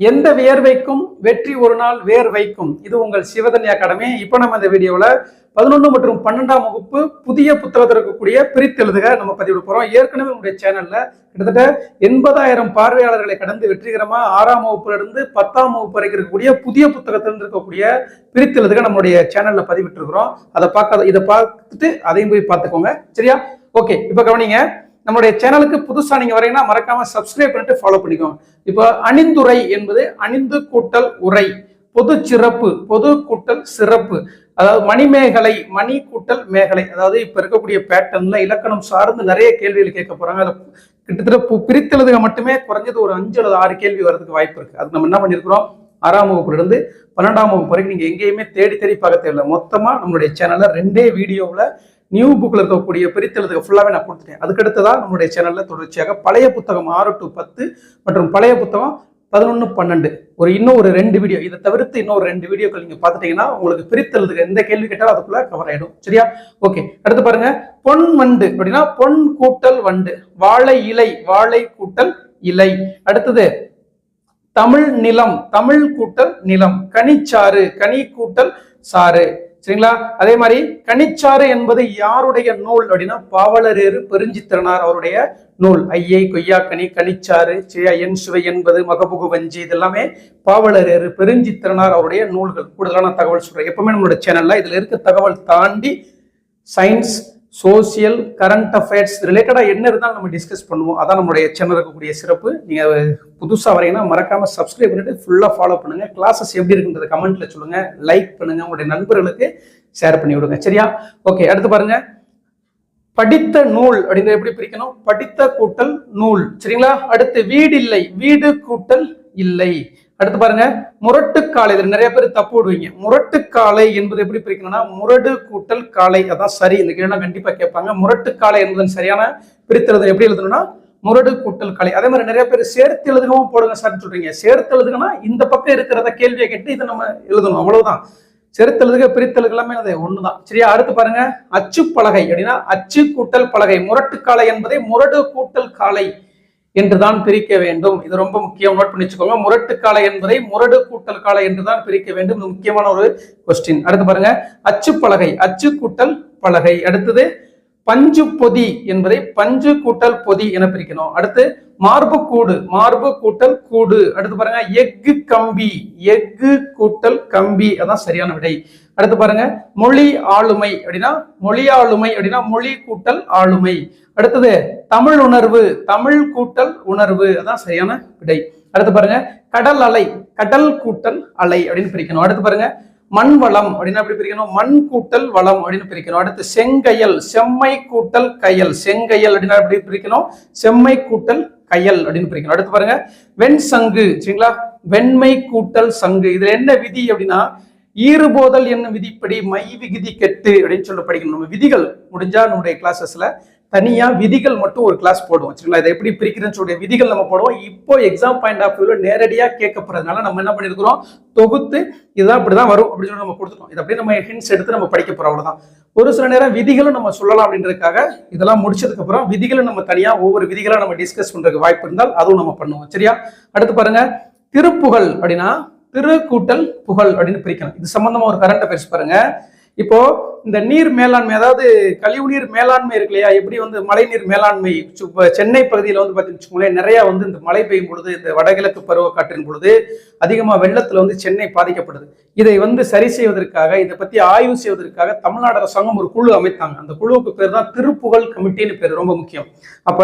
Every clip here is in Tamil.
எந்த வியர்வைக்கும் வெற்றி ஒரு நாள் வேர் வைக்கும். இது உங்கள் சிவதன்யா அகாடமி இப்போ நம்ம இந்த வீடியோவில் பதினொன்று மற்றும் பன்னெண்டாம் வகுப்பு புதிய புத்தகத்தில் இருக்கக்கூடிய பிரித்தெழுதுக நம்ம பதிவிட போகிறோம் ஏற்கனவே உங்களுடைய சேனலில் கிட்டத்தட்ட எண்பதாயிரம் பார்வையாளர்களை கடந்து வெற்றிகரமாக ஆறாம் வகுப்புலேருந்து பத்தாம் வகுப்பு வரைக்கும் இருக்கக்கூடிய புதிய புத்தகத்திலிருந்து இருக்கக்கூடிய பிரித்தெழுதுக நம்மளுடைய சேனலில் பதிவிட்டுருக்குறோம். அதை பார்க்க இதை பார்த்துட்டு அதையும் போய் பார்த்துக்கோங்க. சரியா? ஓகே. இப்போ கவனிங்க. நம்மளுடைய சேனலுக்கு புதுசா நீங்க வரீங்கன்னா மறக்காம சப்ஸ்கிரைப் பண்ணிட்டு ஃபாலோ பண்ணிக்கோங்க. இப்போ அணிந்துரை என்பது அணிந்து கூட்டல் உரை பொது சிறப்பு பொது கூட்டல் சிறப்பு. அதாவது மணிமேகலை மணி கூட்டல் மேகலை. அதாவது இப்ப இருக்கக்கூடிய பேட்டர்ன்ல இலக்கணம் சார்ந்து நிறைய கேள்விகள் கேட்க போறாங்க. அதை கிட்டத்தட்ட பு- பிரித்தெழுதுக மட்டுமே குறைஞ்சது ஒரு அஞ்சு அல்லது ஆறு கேள்வி வர்றதுக்கு வாய்ப்பு இருக்கு. அது நம்ம என்ன பண்ணியிருக்கிறோம் ஆறாம் வகுப்புல இருந்து பன்னெண்டாம் வகுப்பு வரைக்கும் நீங்க எங்கேயுமே தேடி தேடி பார்க்க தேவையில்லை. மொத்தமா நம்மளுடைய சேனல்ல ரெண்டே வீடியோவில் நியூ புக்கில் இருக்கக்கூடிய பிரித்தெழுதுக ஃபுல்லாகவே நான் கொடுத்துட்டேன். அதுக்கடுத்ததா நம்மளுடைய சேனலில் தொடர்ச்சியாக பழைய புத்தகம் ஆறு டு பத்து மற்றும் பழைய புத்தகம் பதினொன்று பன்னெண்டு. ஒரு இன்னும் ஒரு ரெண்டு வீடியோ இதை தவிர்த்து இன்னொரு ரெண்டு வீடியோக்கள் நீங்கள் பார்த்துட்டீங்கன்னா உங்களுக்கு பிரித்தெழுதுக எந்த கேள்வி கேட்டாலும் அதுக்குள்ள கவர் ஆகிடும் சரியா? ஓகே அடுத்து பாருங்க. பொன் வண்டு அப்படின்னா பொன் கூட்டல் வண்டு. வாழை இலை வாழை கூட்டல் இலை. அடுத்தது தமிழ் நிலம் தமிழ் கூட்டல் நிலம் கனிச்சாறு கனி கூட்டல் சாறு. சரிங்களா? அதே மாதிரி கனிச்சாறு என்பது யாருடைய நூல் அப்படின்னா பாவலரேறு பெருஞ்சித்திரனார் அவருடைய நூல். ஐயை கொய்யாக்கனி கனிச்சாறு என் சுவை என்பது மகபுகு வஞ்சி இதெல்லாமே பாவலரேறு பெருஞ்சித்திரனார் அவருடைய நூல்கள். கூடுதலான தகவல் சொல்றேன். எப்பவுமே நம்மளோட சேனல்ல இதுல இருக்க தகவல் தாண்டி சயின்ஸ் சோசியல் கரண்ட் அஃபேர்ஸ் ரிலேட்டடாக என்ன இருந்தாலும் நம்ம டிஸ்கஸ் பண்ணுவோம். அதான் நம்மளுடைய சேனல் இருக்கக்கூடிய சிறப்பு. நீங்கள் புதுசாக வரீங்கன்னா மறக்காமல் சப்ஸ்கிரைப் பண்ணிட்டு ஃபுல்லாக ஃபாலோ பண்ணுங்கள் கிளாஸஸ் எப்படி இருக்குன்றத கமெண்ட்டில் சொல்லுங்கள் லைக் பண்ணுங்கள் உங்களுடைய நண்பர்களுக்கு ஷேர் பண்ணி விடுங்க. சரியா? ஓகே அடுத்து பாருங்கள் படித்த நூல் அப்படிங்கிறத எப்படி பிரிக்கணும்? படித்த கூட்டல் நூல். சரிங்களா? அடுத்து வீடு இல்லை வீடு கூட்டல் இல்லை. அடுத்து பாருங்க முரட்டுக்காலை. இதுல நிறைய பேர் தப்பு விடுவீங்க. முரட்டு காலை என்பது எப்படி பிரிக்கணும்னா முரடு கூட்டல் காலை. அதான் சரி இந்த கேள்வி கண்டிப்பா கேட்பாங்க. முரட்டு காலை என்பதன் சரியான பிரித்தெழுது எப்படி எழுதணும்னா முரடு கூட்டல் காலை. அதே மாதிரி நிறைய பேர் சேர்த்து எழுதுகவும் போடுங்க சார் சொல்றீங்க. சேர்த்து எழுதுங்கன்னா இந்த பக்கம் இருக்கிறத கேள்வியை கேட்டு இதை நம்ம எழுதணும். அவ்வளவுதான். எழுதுக பிரித்தெழுக எல்லாமே அது ஒண்ணுதான். சரியா? அடுத்து பாருங்க அச்சு பலகை. அப்படின்னா அச்சு கூட்டல் பலகை. முரட்டுக்காலை என்பதை முரடு கூட்டல் காலை என்றுதான் பிரிக்க வேண்டும். இது ரொம்ப முக்கியம். நோட் பண்ணிச்சுக்கோங்க முரட்டு முரட்டுக்காலை என்பதை முரடு கூட்டல் காலை என்றுதான் பிரிக்க வேண்டும். இது முக்கியமான ஒரு கொஸ்டின் அடுத்து பாருங்க. அச்சு பலகை. அச்சு கூட்டல் பலகை. அடுத்தது பஞ்சு பொதி என்பதை பஞ்சு கூட்டல் பொதி என பிரிக்கணும். அடுத்து மார்பு கூடு மார்பு கூட்டல் கூடு. அடுத்து பாருங்க எஃகு கம்பி எஃகு கூட்டல் கம்பி. அதான் சரியான விடை. அடுத்து பாருங்க மொழி ஆளுமை அப்படின்னா மொழி ஆளுமை அப்படின்னா மொழி கூட்டல் ஆளுமை. அடுத்தது தமிழ் உணர்வு தமிழ் கூட்டல் உணர்வு. அதான் சரியான விடை. அடுத்து பாருங்க கடல் அலை கடல் கூட்டல் அலை அப்படின்னு பிரிக்கணும். அடுத்து பாருங்க மண் வளம் அப்படின்னா எப்படி பிரிக்கணும்? மண் கூட்டல் வளம் அப்படின்னு பிரிக்கணும். அடுத்து செங்கயல் செம்மை கூட்டல் கையல். செங்கயல் அப்படின்னா எப்படி பிரிக்கணும்? செம்மை கூட்டல் கையல் அப்படின்னு பிரிக்கணும். அடுத்து பாருங்க வெண் சங்கு சரிங்களா? வெண்மை கூட்டல் சங்கு. இதுல என்ன விதி அப்படின்னா ஈறுபோதல் என்னும் விதிப்படி மை விகுதி கெட்டு அப்படின்னு சொல்லி படிக்கணும். நம்ம விதிகள் முடிஞ்சா நம்முடைய கிளாஸஸ்ல தனியாக விதிகள் மட்டும் ஒரு கிளாஸ் போடுவோம். சரிங்களா இதை எப்படி பிரிக்கிறேன்னு சொல்லிய விதிகள் நம்ம போடுவோம். இப்போ எக்ஸாம் பாயிண்ட் ஆஃப் வியூவில் நேரடியாக கேட்கப்படுறதுனால நம்ம என்ன பண்ணிருக்கிறோம்? தொகுத்து இதுதான் இப்படிதான் வரும் அப்படின்னு சொல்லி நம்ம கொடுத்துட்டோம். இது அப்படியே நம்ம ஹிண்ட்ஸ் எடுத்து நம்ம படிக்க போகிறோம் அவ்வளோதான் ஒரு சில நேரம் விதிகளும் நம்ம சொல்லலாம் அப்படின்றதுக்காக இதெல்லாம் முடிச்சதுக்கப்புறம் விதிகளும் நம்ம தனியாக ஒவ்வொரு விதிகளாக நம்ம டிஸ்கஸ் பண்ணுறதுக்கு வாய்ப்பு இருந்தால் அதுவும் நம்ம பண்ணுவோம். சரியா? அடுத்து பாருங்க. திருப்புகழ் அப்படின்னா திரு கூட்டல் புகழ் அப்படின்னு பிரிக்கணும் இது சம்பந்தமா ஒரு கரண்ட் அஃபேர்ஸ் பாருங்க. இப்போ இந்த நீர் மேலாண்மை அதாவது கழிவு நீர் மேலாண்மை இருக்கு இல்லையா? எப்படி வந்து மழைநீர் மேலாண்மை சென்னை பகுதியில் வந்து பார்த்தீங்கன்னு நிறைய வந்து இந்த மழை பெய்யும் பொழுது இந்த வடகிழக்கு பருவக்காற்றின் பொழுது அதிகமாக வெள்ளத்தில் வந்து சென்னை பாதிக்கப்படுது. இதை வந்து சரி செய்வதற்காக இதை பற்றி ஆய்வு செய்வதற்காக தமிழ்நாடு அரசாங்கம் ஒரு குழு அமைத்தாங்க. அந்த குழுவுக்கு பேர் தான் திருப்புகழ் கமிட்டின்னு பேர் ரொம்ப முக்கியம். அப்ப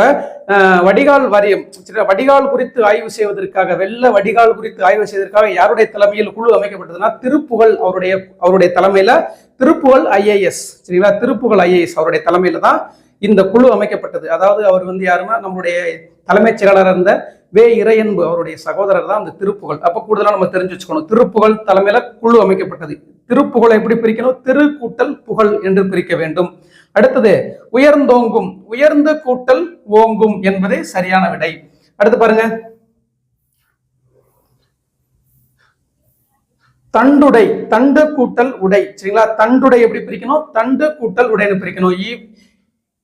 அஹ், வடிகால் வாரியம் வடிகால் குறித்து ஆய்வு செய்வதற்காக வெள்ள வடிகால் குறித்து ஆய்வு செய்வதற்காக யாருடைய தலைமையில் குழு அமைக்கப்பட்டதுன்னா திருப்புகழ் அவருடைய அவருடைய தலைமையில திருப்புகழ் ஐஏஎஸ் சரிங்களா திருப்புகழ் ஐஏஎஸ் அவருடைய தலைமையில் தான் இந்த குழு அமைக்கப்பட்டது. அதாவது அவர் வந்து யாருன்னா நம்முடைய தலைமைச் செயலாளர் இருந்த வே. இறையன்பு அவருடைய சகோதரர் தான் அந்த திருப்புகழ். அப்போ கூடுதலாக நம்ம தெரிஞ்சு வச்சுக்கணும். திருப்புகழ் தலைமையில குழு அமைக்கப்பட்டது. திருப்புகழை எப்படி பிரிக்கணும்? திரு கூட்டல் புகழ் என்று பிரிக்க வேண்டும். அடுத்தது உயர்ந்தோங்கும். உயர்ந்த கூட்டல் ஓங்கும் என்பதே சரியான விடை. அடுத்து பாருங்க. தண்டுடை தண்டு கூட்டல் உடை. சரிங்களா? தண்டுடை எப்படி பிரிக்கணும்? தண்டு கூட்டல் உடைன்னு பிரிக்கணும்.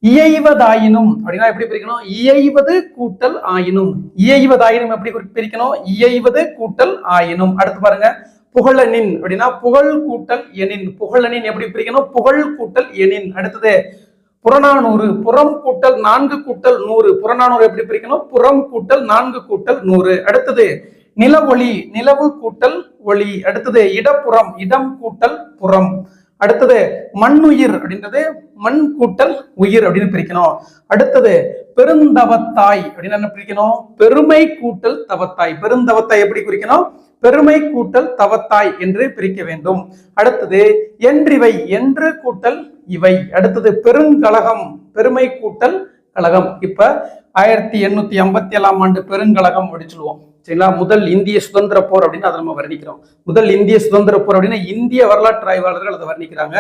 இயைவதாயினும். அப்படின்னா எப்படி பிரிக்கணும்? இயைவது கூட்டல் ஆயினும். இயைவதாயினும் எப்படி பிரிக்கணும்? இயைவது கூட்டல் ஆயினும். அடுத்து பாருங்க. புகழனின். அப்படின்னா புகழ் கூட்டல் எனின். புகழனின் எப்படி பிரிக்கணும்? புகழ் கூட்டல் எனின். அடுத்தது புறநானூறு. புறம் கூட்டல் நான்கு கூட்டல் நூறு. புறநானூறு எப்படி பிரிக்கணும்? புறம் கூட்டல் நான்கு கூட்டல் நூறு. அடுத்தது நில ஒளி நிலவு கூட்டல் ஒளி. அடுத்தது இடப்புறம் இடம் கூட்டல் புறம். அடுத்தது மண்ணுயிர் அப்படின்றது மண் கூட்டல் உயிர் அப்படின்னு பிரிக்கணும். அடுத்தது பெருந்தவத்தாய் அப்படின்னு என்ன பிரிக்கணும்? பெருமை கூட்டல் தவத்தாய். பெருந்தவத்தாய் எப்படி குறிக்கணும்? பெருமை கூட்டல் தவத்தாய் என்று பிரிக்க வேண்டும். அடுத்தது என்றிவை என்று கூட்டல் இவை. அடுத்தது பெருங்கழகம் பெருமை கூட்டல் கழகம். இப்ப ஆயிரத்தி எண்ணூத்தி ஐம்பத்தி ஏழாம் ஆண்டு பெருங்கழகம் அப்படின்னு சொல்லுவோம். சரிங்களா? முதல் இந்திய சுதந்திர போர் அப்படின்னு அதை நம்ம வர்ணிக்கிறோம். முதல் இந்திய சுதந்திர போர் அப்படின்னா இந்திய வரலாற்று ஆய்வாளர்கள் அதை வர்ணிக்கிறாங்க.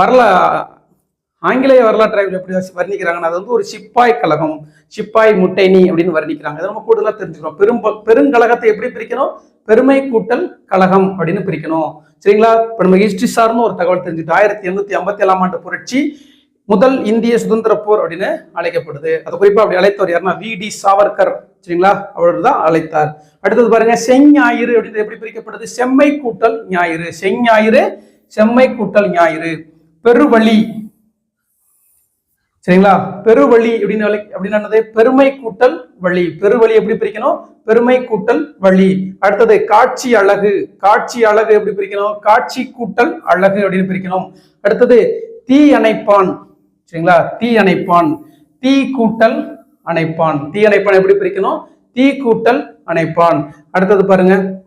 வரலா ஆங்கிலேய வரலாற்று ஆய்வு எப்படி வர்ணிக்கிறாங்கன்னா அது வந்து ஒரு சிப்பாய் கழகம் சிப்பாய் முட்டைனி அப்படின்னு வர்ணிக்கிறாங்க. அதை நம்ம கூடுதலாக தெரிஞ்சுக்கிறோம் பெரும் பெருங்கழகத்தை எப்படி பிரிக்கணும்? பெருமை கூட்டல் கழகம் அப்படின்னு பிரிக்கணும். சரிங்களா? இப்போ நம்ம ஹிஸ்ட்ரி சார்ந்த ஒரு தகவல் தெரிஞ்சுட்டு ஆயிரத்தி எழுநூத்தி ஐம்பத்தி ஏழாம் ஆண்டு புரட்சி முதல் இந்திய சுதந்திர போர் அப்படின்னு அழைக்கப்படுது. அது குறிப்பா அப்படி அழைத்தவர் யாருன்னா வி டி சாவர்கர். சரிங்களா? அவர் தான் அழைத்தார். அடுத்தது பாருங்க செஞ்ஞாயிறு அப்படின்னு எப்படி பிரிக்கப்படுது? செம்மை கூட்டல் ஞாயிறு. செஞ்ஞாயிறு செம்மை கூட்டல் ஞாயிறு. பெருவழி. சரிங்களா? பெருவழி அப்படின்னு அழை- அப்படின்னு பெருமை கூட்டல் வழி. பெருவழி எப்படி பிரிக்கணும்? பெருமை கூட்டல் வழி. அடுத்தது காட்சி அழகு. காட்சி அழகு எப்படி பிரிக்கணும்? காட்சி கூட்டல் அழகு அப்படின்னு பிரிக்கணும். அடுத்தது தீ அணைப்பான். சரிங்களா? தீ அணைப்பான். தீ கூட்டல் அணைப்பான். தீ அணைப்பான் எப்படி பிரிக்கணும்? தீ கூட்டல் அணைப்பான். அடுத்தது பாருங்க.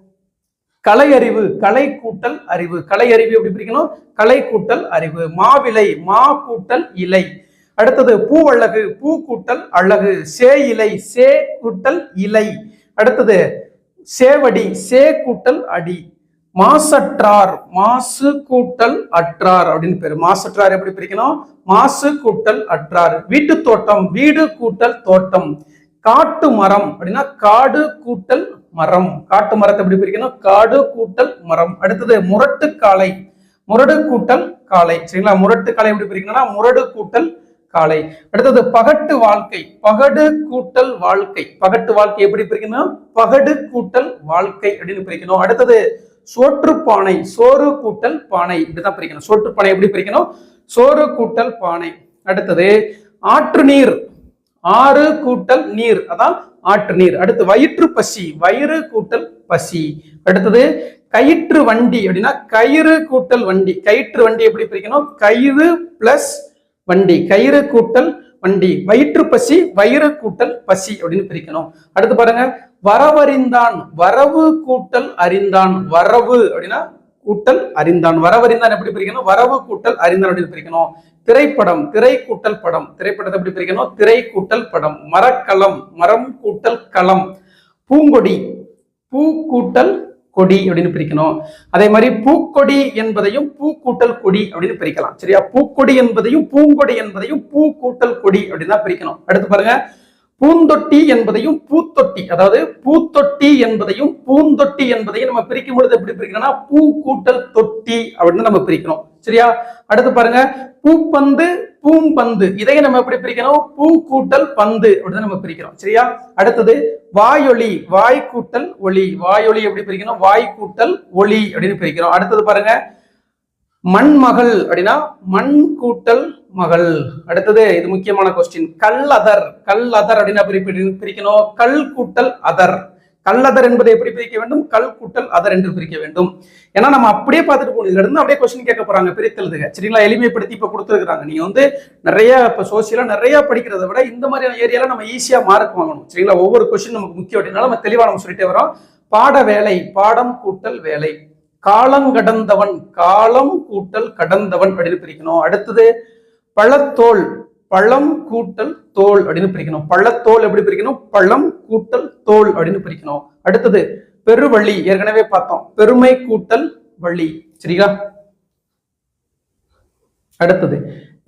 கலை அறிவு கலை கூட்டல் அறிவு. கலை அறிவு எப்படி பிரிக்கணும்? கலை கூட்டல் அறிவு. மாவிலை மா கூட்டல் இலை. அடுத்தது பூவழகு பூ கூட்டல் அழகு. சே இலை சே கூட்டல் இலை. அடுத்தது சேவடி சே கூட்டல் அடி. மாசற்றார் மாசு கூட்டல் அற்றார் அப்படின்னு பேரு. மாசற்றார் எப்படி பிரிக்கணும்? மாசு கூட்டல் அற்றார். வீட்டு தோட்டம் வீடு கூட்டல் தோட்டம். காட்டு மரம் அப்படின்னா காடு கூட்டல் மரம். காட்டு மரத்தை எப்படி பிரிக்கணும்? காடு கூட்டல் மரம். அடுத்தது முரட்டு காளை. முரடு கூட்டல் காளை. சரிங்களா? முரட்டு காளை எப்படி பிரிக்கணும்னா முரடு கூட்டல் காளை. அடுத்தது பகட்டு வாழ்க்கை. பகடு கூட்டல் வாழ்க்கை. பகட்டு வாழ்க்கை எப்படி பிரிக்கணும்? பகடு கூட்டல் வாழ்க்கை அப்படின்னு பிரிக்கணும். அடுத்தது சோற்று பானை சோறு கூட்டல் பானை. இப்படிதான் பிரிக்கணும். சோற்று பானை எப்படி பிரிக்கணும்? சோறு கூட்டல் பானை. அடுத்தது ஆற்று நீர். ஆறு கூட்டல் நீர். அதான் ஆற்று நீர். அடுத்து வயிற்று பசி. வயிறு கூட்டல் பசி. அடுத்தது கயிற்று வண்டி. அப்படின்னா கயிறு கூட்டல் வண்டி. கயிற்று வண்டி எப்படி பிரிக்கணும்? கயிறு பிளஸ் வண்டி. கயிறு கூட்டல் வண்டி. வயிற்று பசி வயிறு கூட்டல் பசி அப்படின்னு பிரிக்கணும். அடுத்து பாருங்க வரவறிந்தான் வரவு கூட்டல் அறிந்தான். வரவு அப்படின்னா கூட்டல் அறிந்தான். வரவறிந்தான் எப்படி பிரிக்கணும்? வரவு கூட்டல் அறிந்தான் அப்படின்னு பிரிக்கணும். திரைப்படம் திரை கூட்டல் படம். திரைப்படத்தை எப்படி பிரிக்கணும்? திரை கூட்டல் படம். மரக்களம் மரம் கூட்டல் களம் பூங்கொடி பூ கூட்டல் கொடி அப்படின்னு பிரிக்கணும். அதே மாதிரி பூக்கொடி என்பதையும் பூக்கூட்டல் கொடி அப்படின்னு பிரிக்கலாம். சரியா? பூக்கொடி என்பதையும் பூங்கொடி என்பதையும் பூக்கூட்டல் கொடி அப்படின்னு தான் பிரிக்கணும். அடுத்து பாருங்க. பூந்தொட்டி என்பதையும் பூத்தொட்டி. அதாவது பூத்தொட்டி என்பதையும் பூந்தொட்டி என்பதையும் நம்ம பிரிக்கும் பொழுது எப்படி பிரிக்கணும்னா பூ கூட்டல் தொட்டி அப்படின்னு நம்ம பிரிக்கணும். சரியா? அடுத்து பாருங்க. பூப்பந்து பூம்பந்து. இதை நம்ம எப்படி பிரிக்கணும்? பூ கூட்டல் பந்து அப்படின்னு நம்ம பிரிக்கிறோம். சரியா? அடுத்தது வாயொலி வாய் கூட்டல் ஒளி. வாயொலி எப்படி பிரிக்கணும்? வாய் கூட்டல் ஒளி அப்படின்னு பிரிக்கிறோம். அடுத்தது பாருங்க மண்மகள் அப்படின்னா மண் கூட்டல் மகள். அடுத்தது இது முக்கியமான கொஸ்டின் கல் அதர். கல் அதர் பிரி- பிரிக்கணும்? கல் கூட்டல் அதர். கல்லதர் என்பதை எப்படி பிரிக்க வேண்டும்? கல் கூட்டல் அதர் என்று பிரிக்க வேண்டும். ஏன்னா நம்ம அப்படியே பார்த்துட்டு போகணும். இதுல இருந்து அப்படியே கொஸ்டின் கேட்க போறாங்க பிரித்தெழுதுக. சரிங்களா? எளிமைப்படுத்தி இப்ப கொடுத்துருக்காங்க நீங்க வந்து நிறைய இப்ப சோசியலா நிறைய படிக்கிறதை விட இந்த மாதிரியான ஏரியால நம்ம ஈஸியா மார்க் வாங்கணும். சரிங்களா? ஒவ்வொரு கொஸ்டின் நமக்கு முக்கியம் அப்படின்னால நம்ம தெளிவா நம்ம சொல்லிட்டே வரோம். பாட வேலை பாடம் கூட்டல் வேலை. காலம் கடந்தவன் காலம் கூட்டல் கடந்தவன் அப்படின்னு பிரிக்கணும். அடுத்தது பழத்தோல் பழம் கூட்டல் தோல் அப்படின்னு பிரிக்கணும். பழத்தோல் எப்படி பிரிக்கணும்? பழம் கூட்டல் தோல் அப்படின்னு பிரிக்கணும். அடுத்தது பெருவழி ஏற்கனவே பார்த்தோம். பெருமை கூட்டல் வழி சரிங்களா? அடுத்தது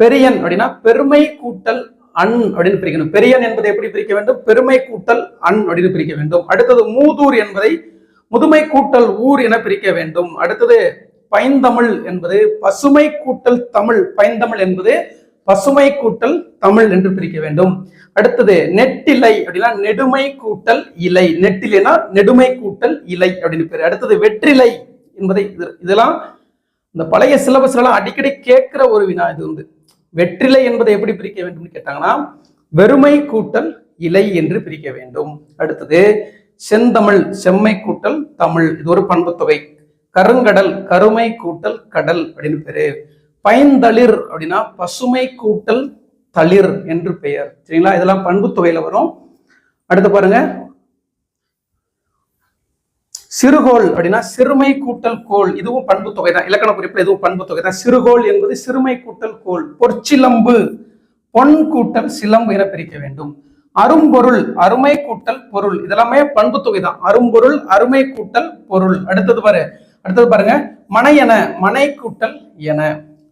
பெரியன் அப்படின்னா பெருமை கூட்டல் அன் அப்படின்னு பிரிக்கணும். பெரியன் என்பதை எப்படி பிரிக்க வேண்டும்? பெருமை கூட்டல் அன் அப்படின்னு பிரிக்க வேண்டும். அடுத்தது மூதூர் என்பதை முதுமை கூட்டல் ஊர் என பிரிக்க வேண்டும். அடுத்தது பைந்தமிழ் என்பது பசுமை கூட்டல் தமிழ். பைந்தமிழ் என்பது பசுமை கூட்டல் தமிழ் என்று பிரிக்க வேண்டும். அடுத்தது நெட்டிலை அப்படின்னா நெடுமை கூட்டல் இலை. நெட்டிலைனா நெடுமை கூட்டல் இலை அப்படின்னு பேரு. அடுத்தது வெற்றிலை என்பதை இது இதெல்லாம் இந்த பழைய சிலபஸ்லாம் அடிக்கடி கேட்கிற ஒரு வினா இது வந்து வெற்றிலை என்பதை எப்படி பிரிக்க வேண்டும் கேட்டாங்கன்னா வெறுமை கூட்டல் இலை என்று பிரிக்க வேண்டும். அடுத்தது செந்தமிழ் செம்மை கூட்டல் தமிழ். இது ஒரு பண்புத்தொகை கருங்கடல் கருமை கூட்டல் கடல் அப்படின்னு பேரு. பைந்தளிர் அப்படின்னா பசுமை கூட்டல் தளிர் என்று பெயர். சரிங்களா? இதெல்லாம் பண்புத்தொகையில வரும். அடுத்து பாருங்க. சிறுகோள் அப்படின்னா சிறுமை கூட்டல் கோள். இதுவும் பண்பு தொகை தான் இலக்கண குறிப்பில் இதுவும் பண்பு தொகை தான் சிறுகோள் என்பது சிறுமை கூட்டல் கோள். பொற்சிலம்பு பொன் கூட்டல் சிலம்பு என பிரிக்க வேண்டும். அரும்பொருள் அருமை கூட்டல் பொருள். இதெல்லாமே பண்பு தொகை தான் அரும்பொருள் அருமை கூட்டல் பொருள். அடுத்தது பாரு. அடுத்தது பாருங்க. மனையென மனை கூட்டல் என.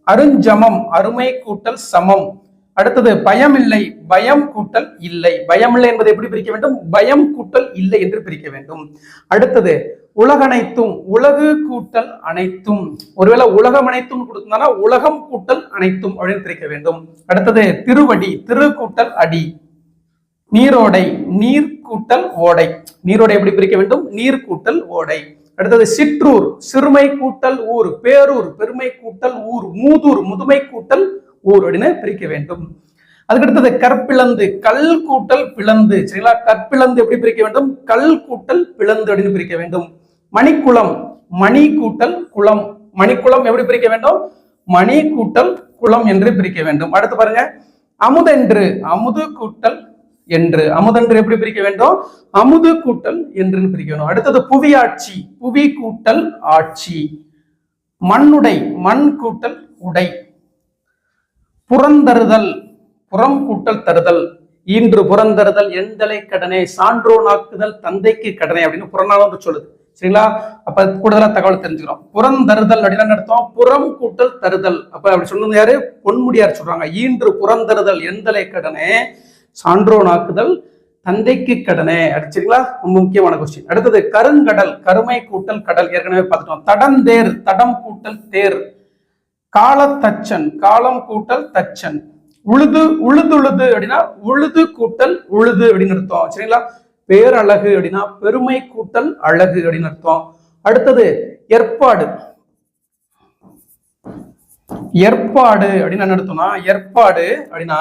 அருஞ்சமம் அருமை கூட்டல் சமம். அடுத்தது பயம் இல்லை பயம் கூட்டல் இல்லை. பயம் இல்லை என்பதை எப்படி பிரிக்க வேண்டும்? பயம் கூட்டல் இல்லை என்று பிரிக்க வேண்டும். அடுத்தது உலகனைத்தும் உலகு கூட்டல் அனைத்தும். ஒருவேளை உலகம் அனைத்தும் கொடுத்தா உலகம் கூட்டல் அனைத்தும் அப்படின்னு பிரிக்க வேண்டும். அடுத்தது திருவடி திரு கூட்டல் அடி. நீரோடை நீர் கூட்டல் ஓடை. நீரோடை எப்படி பிரிக்க வேண்டும்? நீர் கூட்டல் ஓடை. அடுத்தது சிற்றூர் சிறுமை கூட்டல் ஊர் பேரூர் பெருமை கூட்டல் ஊர் மூதூர் முதுமை கூட்டல் ஊர் அப்படின்னு பிரிக்க வேண்டும். அதுக்கு அடுத்தது கற்பிளந்து கல் கூட்டல் பிளந்து சரிங்களா? கற்பிளந்து எப்படி பிரிக்க வேண்டும்? கல் கூட்டல் பிளந்து அப்படின்னு பிரிக்க வேண்டும். மணிக்குளம் மணி கூட்டல் குளம். மணிக்குளம் எப்படி பிரிக்க வேண்டும்? மணி கூட்டல் குளம் என்று பிரிக்க வேண்டும். அடுத்து பாருங்க. அமுதென்று அமுது கூட்டல் என்று அமுதன்று எப்படி பிரிக்க வேண்டும்? அமுது கூட்டல் என்று பிரிக்க வேண்டும் அடுத்தது புவியாட்சி. புவி கூட்டல் ஆட்சி. மண்ணுடை. மண் கூட்டல் உடை. புறந்தருதல் புறம் கூட்டல் தருதல். ஈன்று புறந்தருதல் எந்தலை கடனே. சான்றோனாக்குதல் தந்தைக்கு கடனை அப்படின்னு புறநானூறு சொல்லுது. சரிங்களா? அப்ப கூடுதலா தகவல் தெரிஞ்சுக்கிறோம். புறந்தருதல் அப்படின்னு நடத்தும் புறம் கூட்டல் தருதல். அப்ப அப்படி சொன்னது யாரு? பொன்முடியார் சொல்றாங்க. ஈன்று புறந்தருதல் எந்தலை கடனே? சான்றோனாக்குதல் தந்தைக்கு கடனே. அடிச்சிங்களா ரொம்ப முக்கியமான கொஸ்டின் அடுத்தது கருங்கடல் கருமை கூட்டல் கடல். ஏற்கனவே பார்த்துட்டோம். தடந்தேர் தடம் கூட்டல் தேர். காலத்தச்சன் காலம் கூட்டல் தச்சன். உழுது உழுதுழுது அப்படின்னா உழுது கூட்டல் உழுது அப்படின்னு அர்த்தம். சரிங்களா? பேரழகு அப்படின்னா பெருமை கூட்டல் அழகு அப்படின்னு அர்த்தம். அடுத்தது ஏற்பாடு. ஏற்பாடு அப்படின்னு என்ன அர்த்தம்னா ஏற்பாடு அப்படின்னா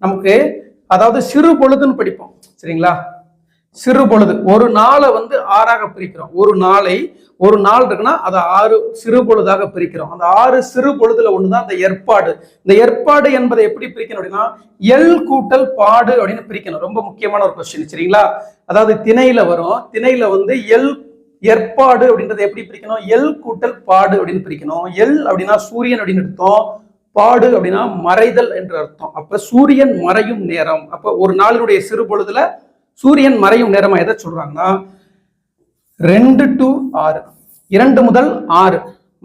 நமக்கு அதாவது சிறு பொழுதுன்னு படிப்போம் சரிங்களா? சிறு பொழுது. ஒரு நாளை வந்து ஆறாக பிரிக்கிறோம். ஒரு நாளை ஒரு நாள் இருக்குன்னா அதை ஆறு சிறு பொழுதாக பிரிக்கிறோம். அந்த ஆறு சிறு பொழுதுல ஒண்ணுதான் அந்த ஏற்பாடு. இந்த ஏற்பாடு என்பதை எப்படி பிரிக்கணும் அப்படின்னா எல் கூட்டல் பாடு அப்படின்னு பிரிக்கணும். ரொம்ப முக்கியமான ஒரு கொஸ்டின் சரிங்களா? அதாவது திணையில வரும். திணையில வந்து எல் ஏற்பாடு அப்படின்றத எப்படி பிரிக்கணும்? எல் கூட்டல் பாடு அப்படின்னு பிரிக்கணும். எல் அப்படின்னா சூரியன் அப்படின்னு எடுத்தோம். பாடு அப்படின்னா மறைதல் என்று அர்த்தம். அப்ப சூரியன் மறையும் நேரம். அப்ப ஒரு நாளினுடைய சிறு பொழுதுல சூரியன் மறையும் நேரமா எதை சொல்றாங்கன்னா? ரெண்டு டு ஆறு. இரண்டு முதல் ஆறு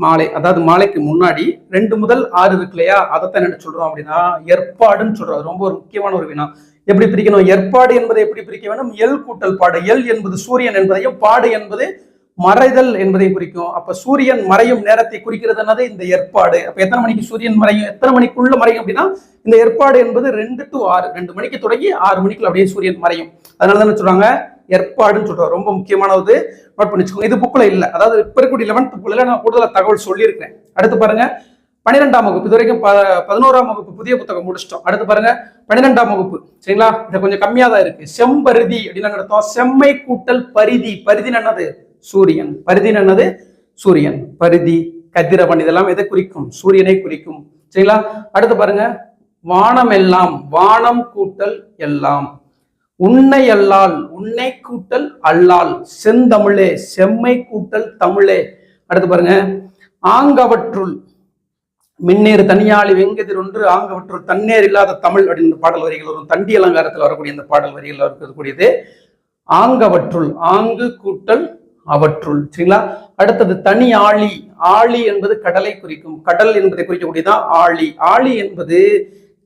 மாலை. அதாவது மாலைக்கு முன்னாடி ரெண்டு முதல் ஆறு இருக்கு இல்லையா? அதைத்தான் என்ன சொல்றோம் அப்படின்னா ஏற்பாடுன்னு சொல்றோம். ரொம்ப ஒரு முக்கியமான ஒரு வினா. எப்படி பிரிக்கணும்? ஏற்பாடு என்பதை எப்படி பிரிக்க வேண்டும்? எல் கூட்டல் பாடு. எல் என்பது சூரியன் என்பதையும் பாடு என்பது மறைதல் என்பதை குறிக்கும். அப்ப சூரியன் மறையும் நேரத்தை குறிக்கிறது என்னது? இந்த ஏற்பாடு. அப்ப எத்தனை மணிக்கு சூரியன் மறையும்? எத்தனை மணிக்குள்ள மறையும் அப்படின்னா இந்த ஏற்பாடு என்பது ரெண்டு டு ஆறு ரெண்டு மணிக்கு தொடங்கி ஆறு மணிக்குள்ள அப்படியே சூரியன் மறையும். அதனால தானே சொல்றாங்க? ஏற்பாடுன்னு சொல்றோம் ரொம்ப முக்கியமானது. நோட் பண்ணி வச்சுக்கோங்க. இது புக்கில் இல்லை. அதாவது இப்ப இருக்கக்கூடிய லெவன்த் புக்கில் நான் கூடுதலாக தகவல் சொல்லியிருக்கேன் அடுத்து பாருங்க. பன்னிரெண்டாம் வகுப்பு. இது வரைக்கும் ப- பதினோராம் வகுப்பு புதிய புத்தகம் முடிச்சிட்டோம். அடுத்து பாருங்க. பன்னிரெண்டாம் வகுப்பு. சரிங்களா? இது கொஞ்சம் கம்மியாக தான் இருக்கு. செம்பருதி அப்படின்னு நடத்தும் செம்மை கூட்டல் பரிதி. பரிதி என்னது? சூரியன். பரிதி என்னது? சூரியன். பரிதி கதிரவன் இதெல்லாம் எதை குறிக்கும்? சூரியனை குறிக்கும். சரிங்களா? அடுத்து பாருங்க. வானம் எல்லாம் வானம் கூட்டல் எல்லாம். உன்னை அல்லால் உன்னை கூட்டல் அல்லால். செந்தமிழே செம்மை கூட்டல் தமிழே. அடுத்து பாருங்க. ஆங்கவற்றுள் மின்னேறு தனியாளி வெங்கதிர் ஒன்று ஆங்கவற்றுள் தண்ணீர் இல்லாத தமிழ் அப்படின்னு பாடல் வரிகள் வரும். தண்டி அலங்காரத்தில் வரக்கூடிய இந்த பாடல் வரிகள் இருக்கக்கூடியது. ஆங்கவற்றுள் ஆங்கு கூட்டல் அவற்றுள். சரிங்களா? அடுத்தது தனி ஆழி. ஆழி என்பது கடலை குறிக்கும். கடல் என்பதை குறிக்கக்கூடியதான் ஆழி. ஆழி என்பது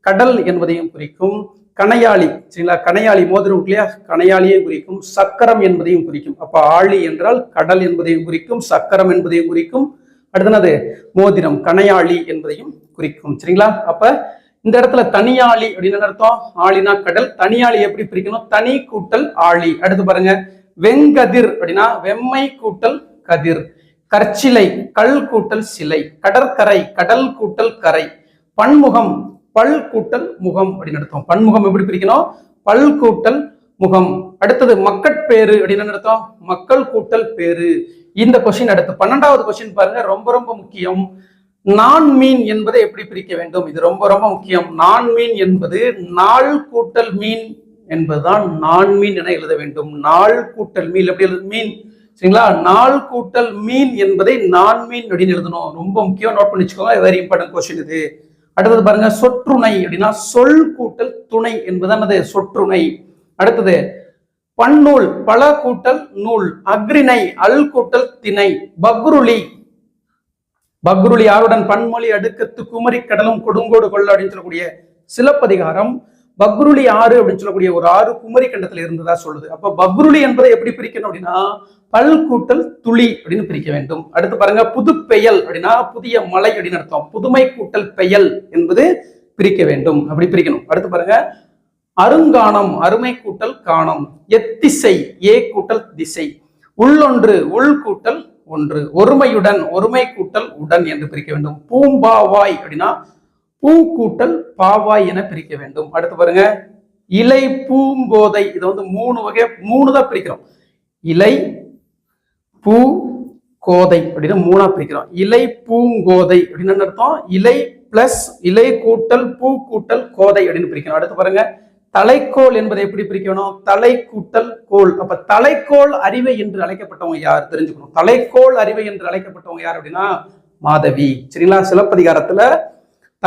கடல் என்பதையும் குறிக்கும். கணையாளி சரிங்களா? கணையாளி மோதிரம் இல்லையா? கணையாளியை குறிக்கும். சக்கரம் என்பதையும் குறிக்கும். அப்ப ஆழி என்றால் கடல் என்பதையும் குறிக்கும் சக்கரம் என்பதையும் குறிக்கும். அடுத்தது மோதிரம். கணையாளி என்பதையும் குறிக்கும். சரிங்களா? அப்ப இந்த இடத்துல தனியாளி அப்படின்னு என்ன அர்த்தம்? ஆளினா கடல். தனியாளி எப்படி பிரிக்கணும்? தனி கூட்டல் ஆளி அடுத்து பாருங்க. வெங்கதிர் அப்படின்னா வெம்மை கூட்டல் கதிர் கற்சிலை கல் கூட்டல் சிலை கடற்கரை கடல் கூட்டல் கரை பன்முகம் பல் கூட்டல் முகம் அப்படின்னு அர்த்தம். பன்முகம் எப்படி பிரிக்கணும்? பல் கூட்டல் முகம். அடுத்தது மக்கட்பேறு அப்படின்னு என்ன அர்த்தம்? மக்கள் கூட்டல் பேரு. இந்த கொஸ்டின் அடுத்து பன்னெண்டாவது கொஸ்டின் பாருங்க ரொம்ப ரொம்ப முக்கியம். நான் மீன் என்பதை எப்படி பிரிக்க வேண்டும்? இது ரொம்ப ரொம்ப முக்கியம். நான் மீன் என்பது நாள் கூட்டல் மீன். என்பதுதான் நான் மீன் என எழுத வேண்டும். நாள் கூட்டல் மீன். எப்படி எழுது மீன். சரிங்களா? நாள் கூட்டல் மீன் என்பதை நான் மீன் அப்படின்னு எழுதணும். ரொம்ப முக்கியம் நோட் பண்ணி வச்சுக்கோங்க. வெரி இம்பார்ட்டன்ட் கொஸ்டின் இது. அடுத்தது பாருங்க. சொற்றுணை அப்படின்னா சொல் கூட்டல் துணை என்பதுதான் அது. சொற்றுணை. அடுத்தது பன்னூல் பல கூட்டல் நூல். அக்ரிணை அல் கூட்டல் திணை. பக்ருளி பக்ருளி யாருடன் பன்மொழி அடுக்கத்து குமரி கடலும் கொடுங்கோடு கொள்ள அப்படின்னு சொல்லக்கூடிய சிலப்பதிகாரம். பக்ருளி ஆறு அப்படின்னு சொல்லக்கூடிய ஒரு ஆறு குமரி கண்டத்துல இருந்ததா சொல்லுது. அப்ப பக்ருளி என்பதை எப்படி பிரிக்கணும் அப்படின்னா பல் கூட்டல் துளி அப்படின்னு பிரிக்க வேண்டும். அடுத்து பாருங்க புது பெயல் அப்படின்னா புதிய மலை அப்படின்னு அர்த்தம். புதுமை கூட்டல் பெயல் என்பது பிரிக்க வேண்டும். அப்படி பிரிக்கணும். அடுத்து பாருங்க அருங்கானம் அருமை கூட்டல் காணம். எத்திசை ஏ கூட்டல் திசை. உள்ளொன்று உள் கூட்டல் ஒன்று. ஒருமையுடன் ஒருமை கூட்டல் உடன் என்று பிரிக்க வேண்டும். பூம்பாவாய் அப்படின்னா பூ கூட்டல் பாவாய் என பிரிக்க வேண்டும். அடுத்து பாருங்க. இலை பூங்கோதை இதை வந்து மூணு வகை மூணு தான் பிரிக்கிறோம். இலை பூ கோதை அப்படின்னு மூணா பிரிக்கிறோம். இலை பூங்கோதை அப்படின்னு என்ன அர்த்தம்? இலை பிளஸ் இலை கூட்டல் பூ கூட்டல் கோதை அப்படின்னு பிரிக்கணும் அடுத்து பாருங்க. தலைக்கோள் என்பதை எப்படி பிரிக்கணும் தலை கூட்டல் கோல். அப்ப தலைக்கோல் அறிவை என்று அழைக்கப்பட்டவங்க யார்? தெரிஞ்சுக்கணும். தலைக்கோள் அறிவை என்று அழைக்கப்பட்டவங்க யார் அப்படின்னா? மாதவி. சரிங்களா? சிலப்பதிகாரத்துல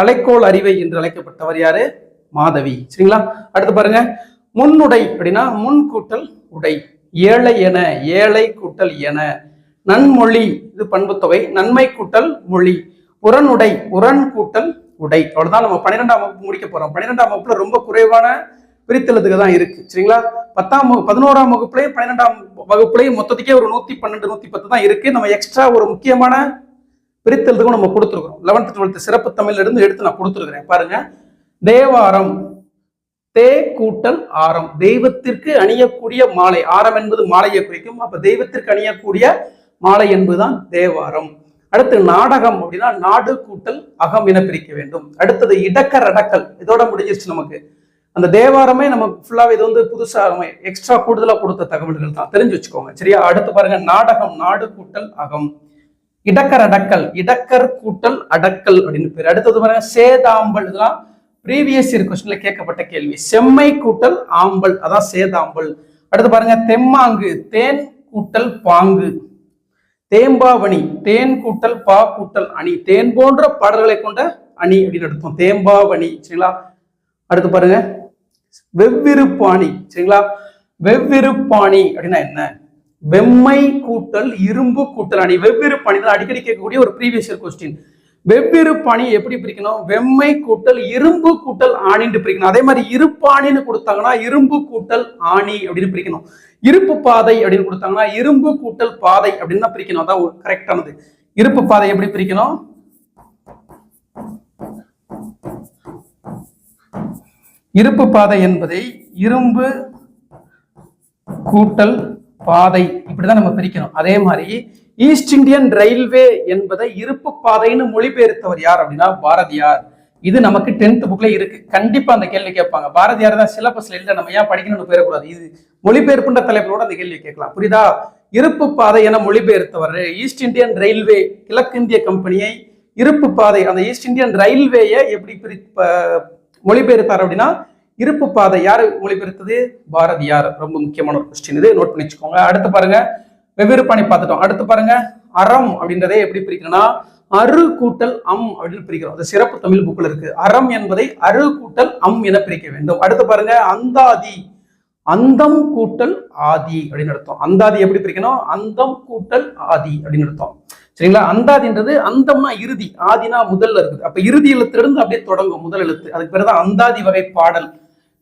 தலைக்கோள் அறிவை என்று அழைக்கப்பட்டவர் யாரு? மாதவி. சரிங்களா? அடுத்து பாருங்க. முன்னுடை அப்படின்னா முன் கூட்டல் உடை. ஏழை என ஏழை கூட்டல் என. நன்மொழி இது பண்புத்தொகை. நன்மை கூட்டல் மொழி. உரனுடை உரன் கூட்டல் உடை. அவ்வளவுதான். நம்ம பன்னிரெண்டாம் வகுப்பு முடிக்க போறோம். பன்னிரெண்டாம் வகுப்புல ரொம்ப குறைவான பிரித்தெழுதுக தான் இருக்கு. சரிங்களா? பத்தாம் வகு- பதினோராம் வகுப்புலையும் பன்னிரெண்டாம் வகுப்புலையும் மொத்தத்துக்கே ஒரு நூத்தி பன்னெண்டு நூத்தி பத்து தான் இருக்கு. நம்ம எக்ஸ்ட்ரா ஒரு முக்கியமான பிரித்தெழுதுக்கும் நம்ம கொடுத்துருக்கோம் லெவன்த் டுவெல்த் சிறப்பு தமிழ்ல இருந்து எடுத்து நான் கொடுத்துருக்குறேன். பாருங்க. தேவாரம் தே கூட்டல் ஆரம். தெய்வத்திற்கு அணியக்கூடிய மாலை. ஆரம் என்பது மாலையை குறிக்கும். அப்ப தெய்வத்திற்கு அணியக்கூடிய மாலை என்பதுதான் தேவாரம். அடுத்து நாடகம் அப்படின்னா நாடு கூட்டல் அகம் என பிரிக்க வேண்டும். அடுத்தது இடக்கர் அடக்கல். இதோட முடிஞ்சிருச்சு நமக்கு. அந்த தேவாரமே நமக்கு ஃபுல்லாவே இது வந்து புதுசா எக்ஸ்ட்ரா கூடுதலா கொடுத்த தகவல்கள் தான். தெரிஞ்சு வச்சுக்கோங்க. சரியா? அடுத்து பாருங்க. நாடகம் நாடு கூட்டல் அகம். இடக்கர் அடக்கல் இடக்கர் கூட்டல் அடக்கல் அப்படின்னு பேர். அடுத்தது பாருங்க சேதாம்பல். இதெல்லாம் ப்ரீவியஸ் இயர் கொஸ்டின்ல கேட்கப்பட்ட கேள்வி. செம்மை கூட்டல் ஆம்பல். அதான் சேதாம்பல். அடுத்து பாருங்க தெம்மாங்கு தேன் கூட்டல் பாங்கு. தேம்பாவணி தேன் கூட்டல் பா கூட்டல் அணி. தேன் போன்ற பாடல்களை கொண்ட அணி அப்படின்னு எடுத்தோம் தேம்பாவணி சரிங்களா? அடுத்து பாருங்க வெவ்விருப்பாணி சரிங்களா? வெவ்விருப்பாணி அப்படின்னா என்ன? வெம்மை கூட்டல் இரும்பு கூட்டல். அணி வெவ்வேறு பணி தான் அடிக்கடி கேட்கக்கூடிய ஒரு ப்ரீவியஸ் இயர் கொஸ்டின் வெவ்வேறு பணி எப்படி பிரிக்கணும்? வெம்மை கூட்டல் இரும்பு கூட்டல் ஆணின்னு பிரிக்கணும். அதே மாதிரி இருப்பாணின்னு கொடுத்தாங்கன்னா இரும்பு கூட்டல் ஆணி அப்படின்னு பிரிக்கணும். இருப்பு பாதை அப்படின்னு கொடுத்தாங்கன்னா இரும்பு கூட்டல் பாதை அப்படின்னு தான் பிரிக்கணும். அதான் கரெக்டானது இருப்பு பாதை எப்படி பிரிக்கணும்? இருப்பு பாதை என்பதை இரும்பு கூட்டல் பாதை இப்படிதான் நம்ம பிரிக்கணும். அதே மாதிரி ஈஸ்ட் இந்தியன் ரயில்வே என்பதை இருப்பு பாதைன்னு மொழிபெயர்த்தவர் யார் அப்படின்னா பாரதியார். இது நமக்கு டென்த் புக்ல இருக்கு. கண்டிப்பா அந்த கேள்வி கேட்பாங்க. பாரதியார் தான் சிலபஸ்ல இல்லை நம்ம ஏன் படிக்கணும்னு போயிடக்கூடாது இது மொழிபெயர்ப்புன்ற தலைப்பிலோட அந்த கேள்வி கேட்கலாம். புரியுதா? இருப்பு பாதை என மொழிபெயர்த்தவர் ஈஸ்ட் இந்தியன் ரயில்வே கிழக்கிந்திய கம்பெனியை இருப்பு பாதை அந்த ஈஸ்ட் இந்தியன் ரயில்வேயை எப்படி பிரி மொழிபெயர்த்தார் அப்படின்னா இருப்பு பாதை யாரு மொழிபெயர்த்தது பாரதியார். ரொம்ப முக்கியமான ஒரு கொஸ்டின் இது. நோட் பண்ணி வச்சுக்கோங்க. அடுத்து பாருங்க. வெவ்வேறு பணி பார்த்துட்டோம். அடுத்து பாருங்க. அறம் அப்படின்றதே எப்படி பிரிக்கணும்னா அரு கூட்டல் அம் அப்படின்னு பிரிக்கிறோம். அது சிறப்பு தமிழ் புக்கில் இருக்கு. அறம் என்பதை அரு கூட்டல் அம் என பிரிக்க வேண்டும். அடுத்து பாருங்க. அந்தாதி. அந்தம் கூட்டல் ஆதி அப்படின்னு அர்த்தம். அந்தாதி எப்படி பிரிக்கணும்? அந்தம் கூட்டல் ஆதி அப்படின்னு அர்த்தம். சரிங்களா? அந்தாதின்றது அந்தம்னா இறுதி. ஆதினா முதல்ல இருக்குது. அப்ப இறுதி எழுத்திலிருந்து அப்படியே தொடங்கும். முதல் எழுத்து. அதுக்கு பிறகு தான் அந்தாதி வகை பாடல்.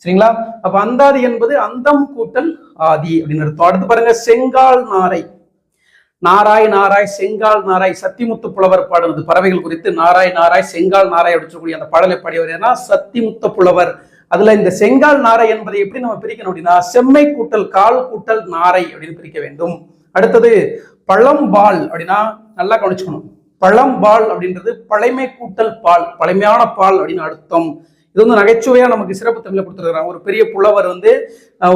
சரிங்களா? அப்ப அந்தாதி என்பது அந்தம் கூட்டல் ஆதி அப்படின்னு அர்த்தம். அடுத்து பாருங்க செங்கால் நாரை. நாராய் நாராய் செங்கால் நாராய். சத்திமுத்து புலவர் பாடுனது பறவைகள் குறித்து நாராய் நாராய் செங்கால் நாராய் அப்படின்னு சொல்லக்கூடிய அந்த பாடலை பாடியவர் ஏன்னா சத்திமுத்த புலவர். அதுல இந்த செங்கால் நாரை என்பதை எப்படி நம்ம பிரிக்கணும் அப்படின்னா செம்மை கூட்டல் கால் கூட்டல் நாரை அப்படின்னு பிரிக்க வேண்டும். அடுத்தது பழம்பால் அப்படின்னா நல்லா கவனிச்சுக்கணும். பழம்பால் அப்படின்றது பழைமை கூட்டல் பால் பழமையான பால் அப்படின்னு அர்த்தம். இது வந்து நகைச்சுவையா நமக்கு சிறப்பு தமிழை கொடுத்துருக்காங்க ஒரு பெரிய புலவர் வந்து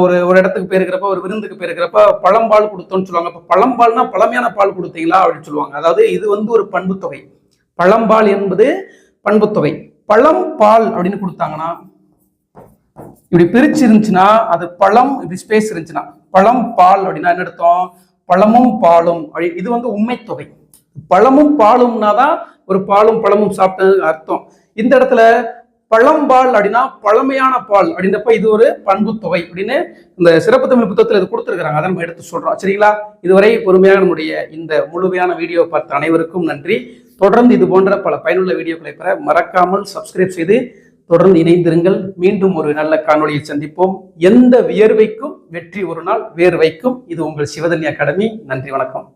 ஒரு ஒரு இடத்துக்கு போயிருக்கிறப்ப ஒரு விருந்துக்கு போயிருக்கிறப்ப பழம்பால் கொடுத்தோம்னு சொல்லுவாங்க. அப்ப பழம்பால்னா பழமையான பால் கொடுத்தீங்களா அப்படின்னு சொல்லுவாங்க. அதாவது இது வந்து ஒரு பண்புத்தொகை. பழம்பால் என்பது பண்புத்தொகை. பழம் பால் அப்படின்னு கொடுத்தாங்கன்னா இப்படி பிரிச்சு இருந்துச்சுன்னா அது பழம் இப்படி ஸ்பேஸ் இருந்துச்சுன்னா பழம் பால் அப்படின்னா என்ன அர்த்தம்? பழமும் பாலும். அப்படி இது வந்து உண்மை தொகை பழமும் பாலும்னா தான் ஒரு பாலும் பழமும் சாப்பிட்டது அர்த்தம். இந்த இடத்துல பழம்பால் அப்படின்னா பழமையான பால். அப்படின்றப்ப இது ஒரு பண்பு தொகை அப்படின்னு இந்த சிறப்பு தமிழ் புத்தகத்தில் இது கொடுத்துருக்காங்க அதை நம்ம எடுத்து சொல்கிறோம் சரிங்களா? இதுவரை பொறுமையாக நம்முடைய இந்த முழுமையான வீடியோ பார்த்த அனைவருக்கும் நன்றி. தொடர்ந்து இது போன்ற பல பயனுள்ள வீடியோக்களை பெற மறக்காமல் சப்ஸ்கிரைப் செய்து தொடர்ந்து இணைந்திருங்கள். மீண்டும் ஒரு நல்ல காணொலியை சந்திப்போம். எந்த வியர்வைக்கும் வெற்றி ஒரு நாள் வேர்வைக்கும். இது உங்கள் சிவதன்ய அகாடமி. நன்றி வணக்கம்.